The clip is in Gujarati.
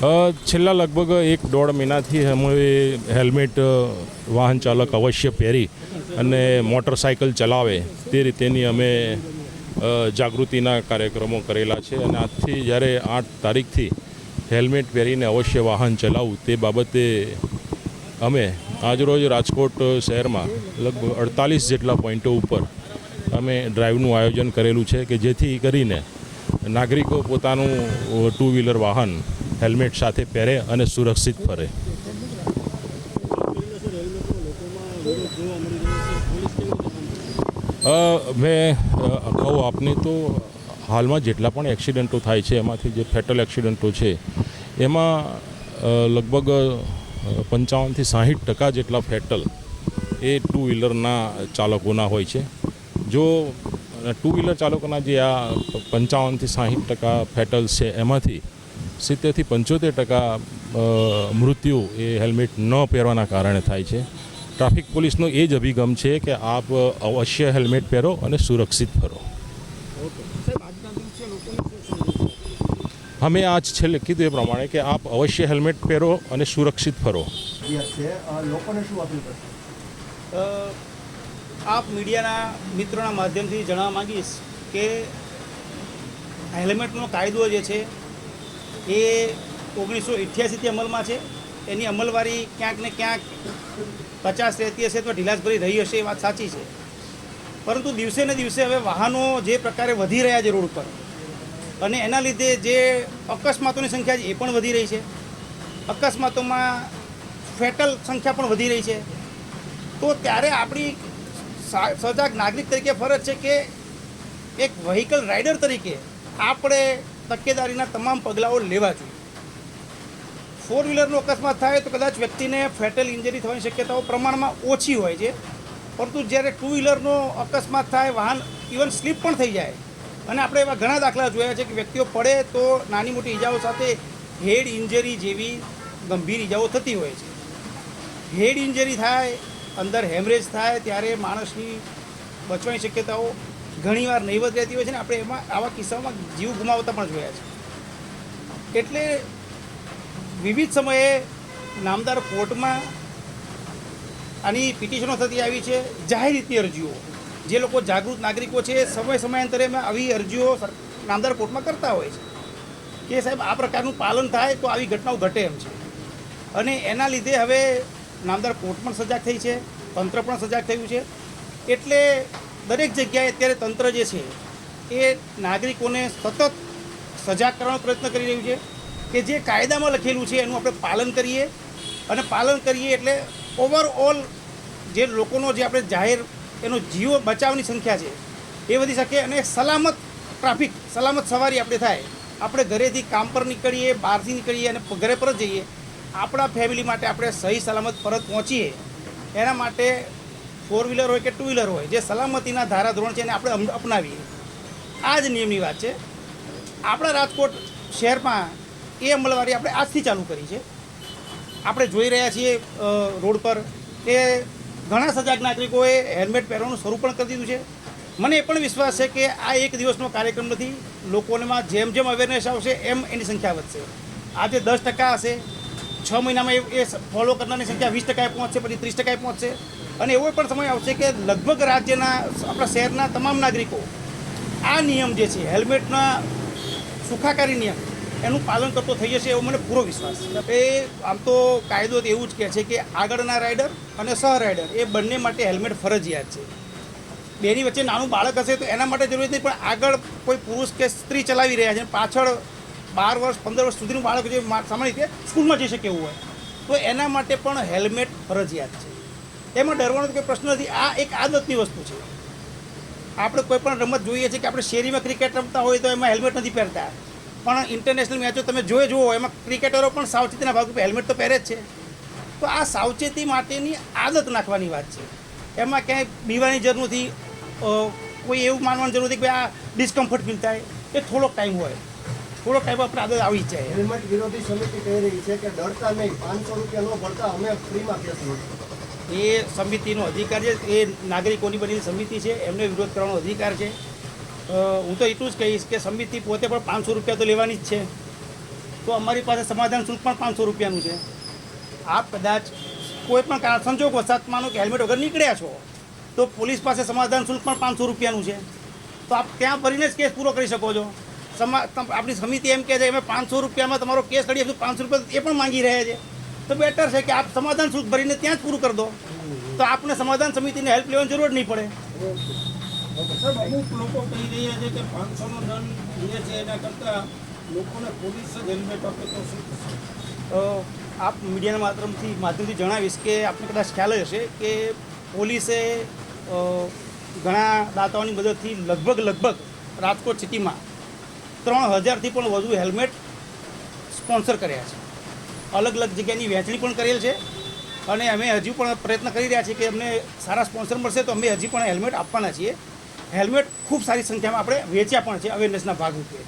છેલ્લા લગભગ એક દોઢ મહિનાથી અમે હેલ્મેટ વાહન ચાલક અવશ્ય પહેરી અને મોટરસાયકલ ચલાવે. તે રીતેની અમે જાગૃતિના કાર્યક્રમો કરેલા છે અને આજથી જ્યારે આઠ તારીખથી હેલ્મેટ પહેરીને અવશ્ય વાહન ચલાવવું તે બાબતે અમે આજરોજ રાજકોટ શહેરમાં લગભગ અડતાલીસ જેટલા પોઈન્ટો ઉપર અમે ડ્રાઈવનું આયોજન કરેલું છે કે જેથી કરીને નાગરિકો પોતાનું ટુ વ્હીલર વાહન હેલ્મેટ સાથે પહેરે અને સુરક્ષિત ફરે. મેં કહું આપને તો હાલમાં જેટલા પણ એક્સિડન્ટો થાય છે, એમાંથી જે ફેટલ એક્સિડન્ટો છે, એમાં લગભગ પંચાવનથી સાહીઠ ટકા જેટલા ફેટલ એ ટુ વ્હીલરના ચાલકોના હોય છે. જો, ટુ વ્હીલર ચાલકોના જે આ પંચાવનથી સાહીઠ ટકા ફેટલ્સ છે, એમાંથી સિત્તેરથી પંચોતેર ટકા મૃત્યુ એ હેલ્મેટ ન પહેરવાના કારણે થાય છે. ટ્રાફિક પોલીસનો એ જ અભિગમ છે કે આપ અવશ્ય હેલ્મેટ પહેરો અને સુરક્ષિત ફરો. અમે આજ છેલ્લે કીધું એ પ્રમાણે કે આપ અવશ્ય હેલ્મેટ પહેરો અને સુરક્ષિત ફરો. આપ મીડિયાના મિત્રોના માધ્યમથી જણાવવા માંગીશ કે હેલ્મેટનો કાયદો જે છે એ ઓગણીસો અઠ્યાસીથી અમલમાં છે. એની અમલવારી ક્યાંક ને ક્યાંક પચાસ રહેતી હશે તો ઢીલાસભરી રહી હશે એ વાત સાચી છે. પરંતુ દિવસે ને દિવસે હવે વાહનો જે પ્રકારે વધી રહ્યા છે રોડ ઉપર અને એના લીધે જે અકસ્માતોની સંખ્યા છે એ પણ વધી રહી છે. અકસ્માતોમાં ફેટલ સંખ્યા પણ વધી રહી છે. તો ત્યારે આપણી સજાગ નાગરિક તરીકે ફરજ છે કે એક વ્હીકલ રાઇડર તરીકે આપણે તકેદારીના તમામ પગલાઓ લેવા જોઈએ. ફોર વ્હીલરનો અકસ્માત થાય તો કદાચ વ્યક્તિને ફેટલ ઇન્જરી થવાની શક્યતાઓ પ્રમાણમાં ઓછી હોય છે. પરંતુ જ્યારે ટુ વ્હીલરનો અકસ્માત થાય, વાહન ઇવન સ્લીપ પણ થઈ જાય. અને આપણે એવા ઘણા દાખલા જોયા છે કે વ્યક્તિઓ પડે તો નાની મોટી ઈજાઓ સાથે હેડ ઇન્જરી જેવી ગંભીર ઈજાઓ થતી હોય છે. હેડ ઇન્જરી થાય, અંદર હેમરેજ થાય, ત્યારે માણસની બચવાની શક્યતાઓ ઘણીવાર નહીવત રહેતી હોય છે ને, આપણે એમાં આવા કિસ્સાઓમાં જીવ ગુમાવતા પણ જોયા છે. એટલે વિવિધ સમયે નામદાર કોર્ટમાં આની પિટિશનો થતી આવી છે. જાહેર રીતની અરજીઓ. જે લોકો જાગૃત નાગરિકો છે, સમય સમયાંતરે આવી અરજીઓ નામદાર કોર્ટમાં કરતા હોય છે. કે સાહેબ, આ પ્રકારનું પાલન થાય તો આવી ઘટનાઓ ઘટે એમ છે. અને એના લીધે હવે નામદાર કોર્ટ પણ સજાગ થઈ છે, તંત્ર પણ સજાગ થયું છે. એટલે દરેક જગ્યાએ અત્યારે તંત્ર જે છે, એ નાગરિકોને સતત સજાગ કરવાનો પ્રયત્ન કરી રહ્યું છે કે જે કાયદામાં લખેલું છે, એનું આપણે પાલન કરીએ અને પાલન કરીએ એટલે ઓવરઓલ જે લોકોનો જે આપણે જાહેર એનો જીવ બચાવની સંખ્યા છે, એ વધી શકે અને સલામત ટ્રાફિક, સલામત સવારી આપણે થાય, આપણે ઘરેથી કામ પર નીકળીએ, બહારથી નીકળીએ અને ઘરે જ જઈએ, આપણા ફેમિલી માટે આપણે સહી સલામત પરત પહોંચીએ, એના માટે ફોર વ્હીલર હોય કે ટુ વ્હીલર હોય, જે સલામતીના ધારાધોરણ છે એને આપણે અપનાવીએ. આ જ નિયમની વાત છે. આપણા રાજકોટ શહેરમાં એ અમલવારી આપણે આજથી ચાલુ કરી છે. આપણે જોઈ રહ્યા છીએ રોડ પર કે ઘણા સજાગ નાગરિકોએ હેલ્મેટ પહેરવાનું શરૂ પણ કરી દીધું છે. મને એ પણ વિશ્વાસ છે કે આ એક દિવસનો કાર્યક્રમ નથી. લોકોમાં જેમ જેમ અવેરનેસ આવશે, એમ એની સંખ્યા વધશે. આજે દસ ટકા હશે. છ મહિનામાં એ ફોલો કરનારની સંખ્યા વીસ ટકાએ પહોંચશે, પછી ત્રીસ ટકાએ પહોંચશે. અને એવો પણ સમય આવશે કે લગભગ રાજ્યના, આપણા શહેરના તમામ નાગરિકો આ નિયમ જે છે, હેલ્મેટના સુખાકારી નિયમ, એનું પાલન કરતો થઈ જશે એવો મને પૂરો વિશ્વાસ એ આમ તો કાયદો એવું જ કહે છે કે આગળના રાઇડર અને સહ રાઇડર એ બંને માટે હેલ્મેટ ફરજિયાત છે. બેની વચ્ચે નાનું બાળક હશે તો એના માટે જરૂરી નથી પણ આગળ કોઈ પુરુષ કે સ્ત્રી ચલાવી રહ્યા છે પાછળ બાર વર્ષ, પંદર વર્ષ સુધીનું બાળક જે સામાન્ય રીતે સ્કૂલમાં જઈ શકે એવું હોય, તો એના માટે પણ હેલ્મેટ ફરજિયાત છે. એમાં ડરવાનો કોઈ પ્રશ્ન નથી. આ એક આદતની વસ્તુ છે. આપણે કોઈ પણ રમત જોઈએ છીએ કે આપણે શેરીમાં ક્રિકેટ રમતા હોય તો એમાં હેલ્મેટ નથી પહેરતા. પણ ઇન્ટરનેશનલ મેચો તમે જોઈ જુઓ, એમાં ક્રિકેટરો પણ સાવચેતીના ભાગરૂપે હેલ્મેટ તો પહેરે જ છે. તો આ સાવચેતી માટેની આદત નાખવાની વાત છે. એમાં ક્યાંય બીવાની જરૂર નથી. કોઈ એવું માનવાની જરૂર નથી કે આ ડિસ્કમ્ફર્ટ ફીલ થાય. એ થોડોક ટાઈમ હોય. થોડોક ટાઈમ આપણે આદત આવી જાય. હેલ્મેટ વિરોધી સમિતિ કહી રહી છે કે ડરતા નહીં. પાંચસો રૂપિયા ન ભરતા, અમે ફ્રીમાં એ સમિતિનો અધિકાર છે, એ નાગરિકોની બનેલી સમિતિ છે, એમને વિરોધ કરવાનો અધિકાર છે. હું તો એટલું જ કહીશ કે સમિતિ પોતે પણ પાંચસો રૂપિયા તો લેવાની જ છે. તો અમારી પાસે સમાધાન શુલ્ક પણ પાંચસો રૂપિયાનું છે. આપ કદાચ કોઈ પણ કારણ સંજોગ વસાત માનો કે હેલ્મેટ વગર નીકળ્યા છો, તો પોલીસ પાસે સમાધાન શુલ્ક પણ પાંચસો રૂપિયાનું છે. તો આપ ત્યાં ભરીને જ કેસ પૂરો કરી શકો છો. સમા આપણી સમિતિ એમ કહે છે અમે પાંચસો રૂપિયામાં તમારો કેસ લડી આપીશું પાંચસો રૂપિયા એ પણ માંગી રહ્યા છે. તો બેટર છે કે આપ સમાધાન શુદ્ધ ભરીને ત્યાં જ પૂરું કરી દો. તો આપને સમાધાન સમિતિને હેલ્પ લેવાની જરૂર નહીં પડે. અમુક લોકો કહી રહ્યા છે કે પાંચસોનો દંડ લે છે એના કરતાં લોકોને પોલીસ જ હેલ્મેટ આપે તો શું તો આપ મીડિયાના માધ્યમથી માધ્યમથી જણાવીશ કે આપને કદાચ ખ્યાલ હશે કે પોલીસે ઘણા દાતાઓની મદદથી લગભગ લગભગ રાજકોટ સિટીમાં ત્રણ હજારથી પણ વધુ હેલ્મેટ સ્પોન્સર કર્યા છે. અલગ અલગ જગ્યાની વહેંચણી પણ કરેલ છે. અને અમે હજુ પણ પ્રયત્ન કરી રહ્યા છીએ કે અમને સારા સ્પોન્સર મળશે તો અમે હજી પણ હેલ્મેટ આપવાના છીએ. હેલ્મેટ ખૂબ સારી સંખ્યામાં આપણે વેચ્યા પણ છે અવેરનેસના ભાગરૂપે